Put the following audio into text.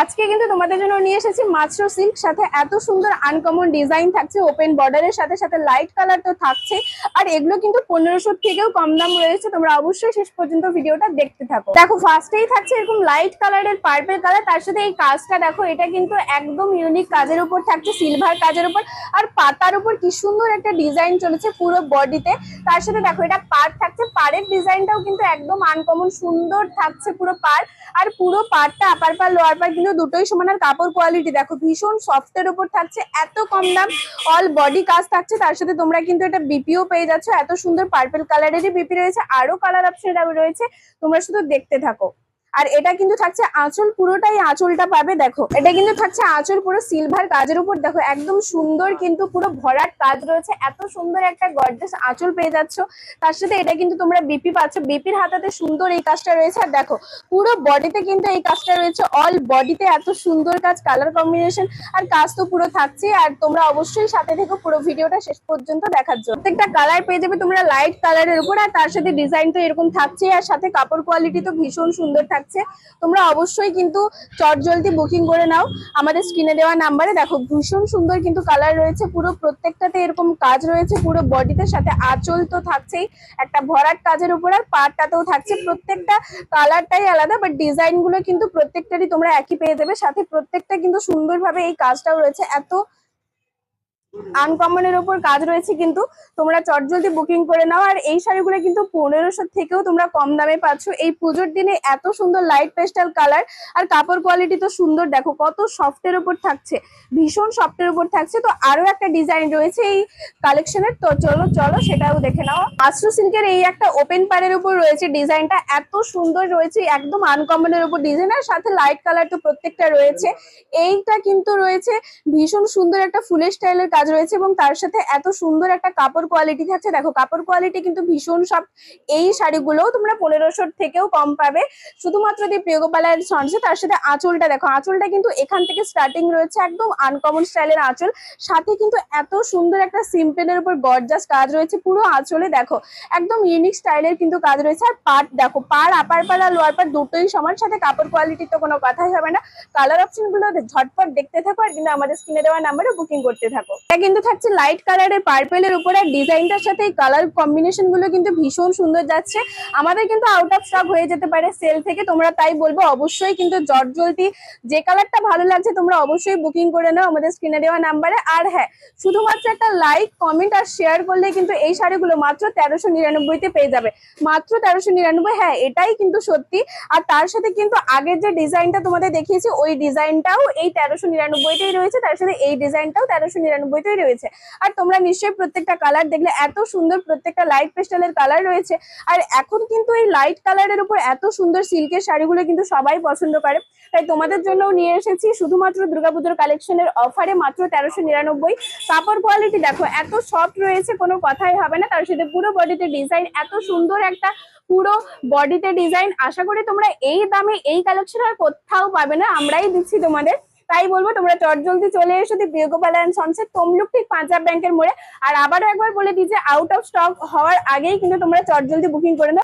আজকে কিন্তু তোমাদের জন্য নিয়ে এসেছি মাত্র সিল্ক সাথে এত সুন্দর আনকমন ডিজাইন থাকছে ওপেন বর্ডারের সাথে সাথে লাইট কালার তো থাকছে। আর এগুলো কিন্তু পনেরোশো থেকেও কম দাম রয়েছে, তোমরা অবশ্যই শেষ পর্যন্ত ভিডিওটা দেখতে থাকো। দেখো ফার্স্টেই থাকছে এরকম লাইট কালারের পার্পল কালার তার সাথে এই কাজটা দেখো, এটা কিন্তু একদম ইউনিক কাজের উপর থাকছে সিলভার কাজের উপর। আর পাতার উপর কি সুন্দর একটা ডিজাইন চলেছে পুরো বডিতে তার সাথে দেখো, এটা পার থাকছে, পাড়ের ডিজাইনটাও কিন্তু একদম আনকমন সুন্দর থাকছে পুরো পার আর পুরো পাড়টা আপার পার লোয়ার পার কিন্তু দুটোই সমান আর কাপড় কোয়ালিটি দেখো, ভীষণ সফটের উপর থাকছে, এত কম দাম অল বডি কাজ থাকছে। তার সাথে তোমরা কিন্তু এটা বিপিও পেয়ে যাচ্ছ। এত সুন্দর পার্পেল কালারেরই বিপি রয়েছে আরও কালার অপশন রয়েছে। তোমরা শুধু দেখতে থাকো। আর এটা কিন্তু থাকছে আঁচল, পুরোটাই আঁচলটা পাবে, দেখো। এটা কিন্তু থাকছে আঁচল, পুরো সিলভার কাজের উপর। দেখো, একদম সুন্দর কিন্তু পুরো ভরাট কাজ রয়েছে। এত সুন্দর একটা গর্জেস আঁচল পেয়ে যাচ্ছ। তার সাথে এটা কিন্তু তোমরা বিপি পাচ্ছ। বিপির হাতাতে সুন্দর এই কাজটা রয়েছে। আর দেখো, পুরো বডিতে কিন্তু এই কাজটা রয়েছে। অল বডিতে এত সুন্দর কাজ কালার কম্বিনেশন আর কাজ তো পুরো থাকছে আর তোমরা অবশ্যই সাথে থেকে পুরো ভিডিওটা শেষ পর্যন্ত দেখার জন্য। প্রত্যেকটা কালার পেয়ে যাবে তোমরা লাইট কালারের উপর। আর তার সাথে ডিজাইন তো এরকম থাকছে আর সাথে কাপড় কোয়ালিটি তো ভীষণ সুন্দর থাকছে। তোমরা অবশ্যই কিন্তু চট জলদি বুকিং করে নাও। আমাদের স্ক্রিনে দেওয়া নাম্বারে দেখো, ভীষণ সুন্দর কিন্তু কালার রয়েছে, পুরো প্রত্যেকটাতে এরকম কাজ রয়েছে, পুরো বডিতে সাথে আঁচল তো থাকছেই, একটা ভরাট কাজের উপর আর পাটটাতেও থাকছে, প্রত্যেকটা কালারটাই আলাদা বাট ডিজাইনগুলো কিন্তু প্রত্যেকটারই তোমরা একই পেয়ে যাবে, সাথে প্রত্যেকটা কিন্তু সুন্দরভাবে এই কাজটাও রয়েছে। এত আনকমনের ওপর কাজ রয়েছে কিন্তু তোমরা চটজলদি বুকিং করে নাও। আর এই শাড়িগুলো কিন্তু পনেরোশো থেকেও তোমরা কম দামে পাচ্ছ। এই পুজোর দিনে এত সুন্দর লাইট পেস্টাল কালার আর কাপড় কোয়ালিটি তো সুন্দর। দেখো কত সফটের ওপর থাকছে, ভীষণ সফটের উপর থাকছে। তো আরও একটা ডিজাইন রয়েছে এই কালেকশনের তো চলো চলো সেটাও দেখে নাও। আশ্রু সিল্কের এই একটা ওপেন পারের উপর রয়েছে ডিজাইনটা এত সুন্দর রয়েছে, একদম আনকমনের উপর ডিজাইন আর সাথে লাইট কালার তো প্রত্যেকটা রয়েছে। এইটা কিন্তু রয়েছে ভীষণ সুন্দর একটা ফুলের স্টাইলের কাজ রয়েছে এবং তার সাথে এত সুন্দর একটা কাপড় কোয়ালিটি থাকছে। দেখো, কাপড় কোয়ালিটি কিন্তু ভীষণ সব এই শাড়িগুলোও তোমরা পনেরোশোর থেকেও কম পাবে। শুধুমাত্র যে প্রিয়গোপালার সনসে তার সাথে আঁচলটা দেখো, আঁচলটা কিন্তু এখান থেকে স্টার্টিং রয়েছে একদম আনকমন স্টাইলের আঁচল। সাথে কিন্তু এত সুন্দর একটা সিম্পলের উপর গর্জাস কাজ রয়েছে, পুরো আঁচলে দেখো, একদম ইউনিক স্টাইলের কিন্তু কাজ রয়েছে। আর পাট দেখো পার আপার পার আর লোয়ার পার দুটোই সমান, সাথে কাপড় কোয়ালিটির তো কোনো কথাই হবে না। কালার অপশনগুলো ঝটপট দেখতে থাকো আর কিন্তু আমাদের স্ক্রিনে দেওয়া নাম্বারে বুকিং করতে থাকো। এটা কিন্তু থাকছে লাইট কালারের পার্পেলের উপরে। ডিজাইনটার সাথে এই কালার কম্বিনেশনগুলো কিন্তু ভীষণ সুন্দর যাচ্ছে। আমাদের কিন্তু আউট অফ স্টক হয়ে যেতে পারে সেল থেকে। তোমরা তাই বলব, অবশ্যই কিন্তু জট জলদি যে কালারটা ভালো লাগছে, তোমরা অবশ্যই বুকিং করে নাও আমাদের স্ক্রিনে দেওয়া নাম্বারে আর হ্যাঁ শুধুমাত্র একটা লাইক কমেন্ট আর শেয়ার করলে কিন্তু এই শাড়িগুলো মাত্র তেরোশো নিরানব্বইতে পেয়ে যাবে। মাত্র তেরোশো নিরানব্বই হ্যাঁ এটাই কিন্তু সত্যি। আর তার সাথে কিন্তু আগের যে ডিজাইনটা তোমাদের দেখিয়েছি, ওই ডিজাইনটাও এই তেরোশো নিরানব্বইটাই রয়েছে। তার সাথে এই ডিজাইনটাও তেরোশো নিরানব্বইটাই রয়েছে। আর তোমরা নিশ্চয়ই প্রত্যেকটা কালার দেখলে এত সুন্দর প্রত্যেকটা লাইট পেস্টালের কালার রয়েছে। আর এখন কিন্তু এই লাইট কালারের উপর এত সুন্দর সিল্কের শাড়িগুলো কিন্তু সবাই পছন্দ করে। তাই তোমাদের জন্যও নিয়ে এসেছি শুধুমাত্র দুর্গাপুজোর কালেকশনের অফারে মাত্র তেরোশো নিরানব্বই। কাপড় কোয়ালিটি দেখো, এত সফট রয়েছে, কোনো কথাই হবে না। তার সাথে পুরো বডিতে ডিজাইন এত সুন্দর একটা পুরো বডিতে ডিজাইন আশা করি তোমরা এই দামে এই কালেকশন আর কোথাও পাবে না। আমরাই দিচ্ছি তোমাদের। তাই বলব তোমরা চটজলদি চলে এসো দি প্রিয়গোপাল অ্যান্ড সনসের তমলুক ঠিক পাঞ্জাব ব্যাংকের মোড়ে। আর আবারও একবার বলে দিই যে আউট অফ স্টক হওয়ার আগেই কিন্তু তোমরা চটজলদি বুকিং করে নাও।